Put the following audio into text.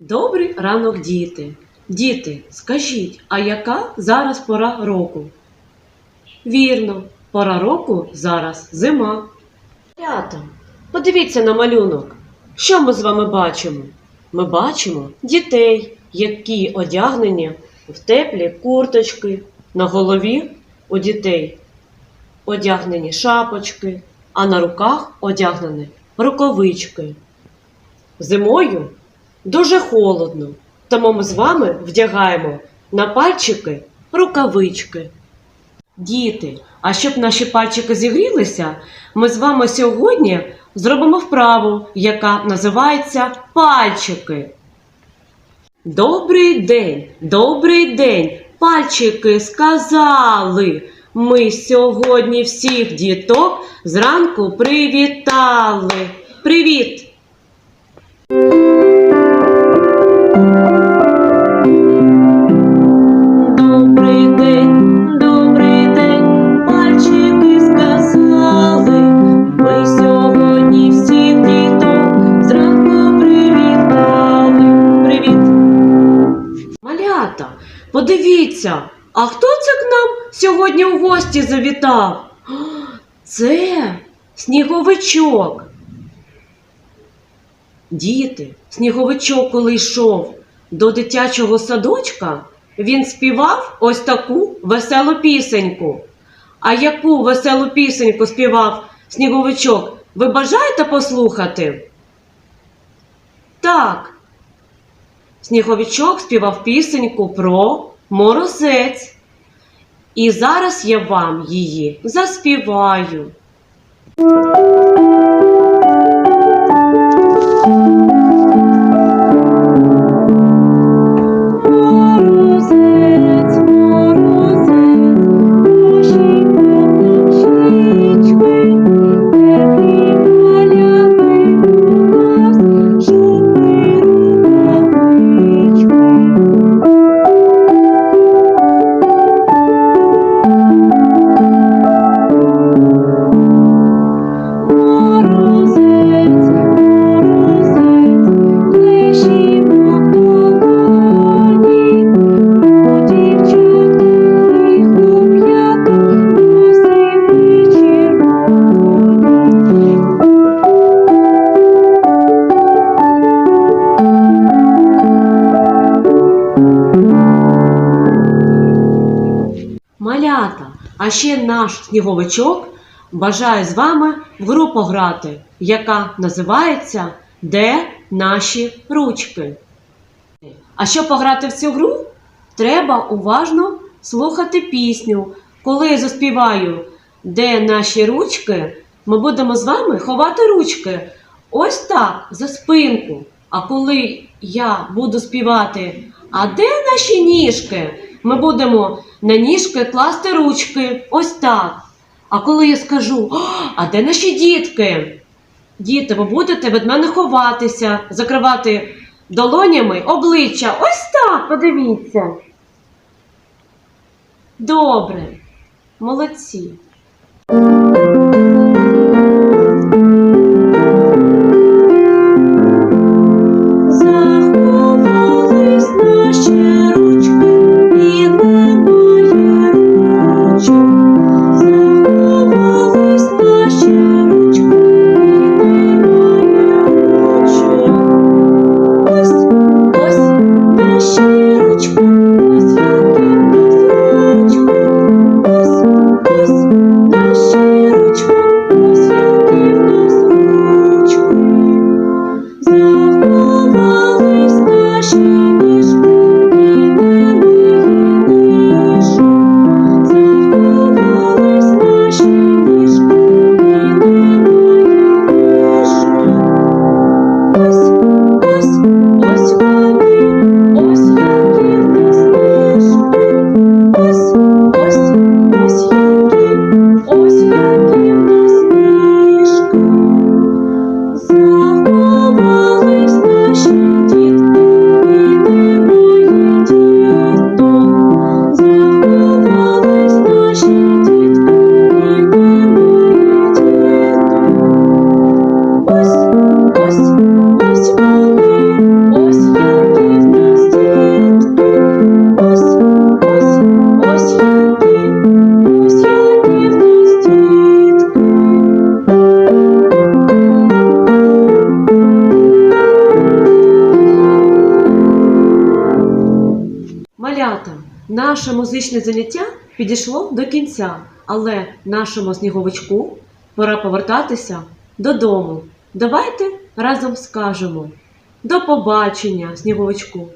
Добрий ранок, діти. Діти, скажіть, а яка зараз пора року? Вірно, пора року зараз зима. Рята, подивіться на малюнок. Що ми з вами бачимо? Ми бачимо дітей, які одягнені в теплі курточки. На голові у дітей одягнені шапочки, а на руках одягнені рукавички. Зимою дуже холодно, тому ми з вами вдягаємо на пальчики рукавички. Діти, а щоб наші пальчики зігрілися, ми з вами сьогодні зробимо вправу, яка називається пальчики. Добрий день, добрий день, пальчики сказали. Ми сьогодні всіх діток зранку привітали. Привіт! Подивіться, а хто це к нам сьогодні у гості завітав? Це сніговичок. Діти, сніговичок, коли йшов до дитячого садочка, він співав ось таку веселу пісеньку. А яку веселу пісеньку співав сніговичок? Ви бажаєте послухати? Так. Сніговичок співав пісеньку про морозець. І зараз я вам її заспіваю. Малята, а ще наш сніговичок бажає з вами в гру пограти, яка називається Де наші ручки? А щоб пограти в цю гру, треба уважно слухати пісню. Коли я заспіваю Де наші ручки, ми будемо з вами ховати ручки. Ось так, за спинку. А коли я буду співати, а де наші ніжки? Ми будемо на ніжки класти ручки. Ось так. А коли я скажу, а де наші дітки? Діти, ви будете від мене ховатися, закривати долонями обличчя. Ось так, подивіться. Добре, молодці. Малята, наше музичне заняття підійшло до кінця, але нашому сніговичку пора повертатися додому. Давайте разом скажемо до побачення, сніговичку.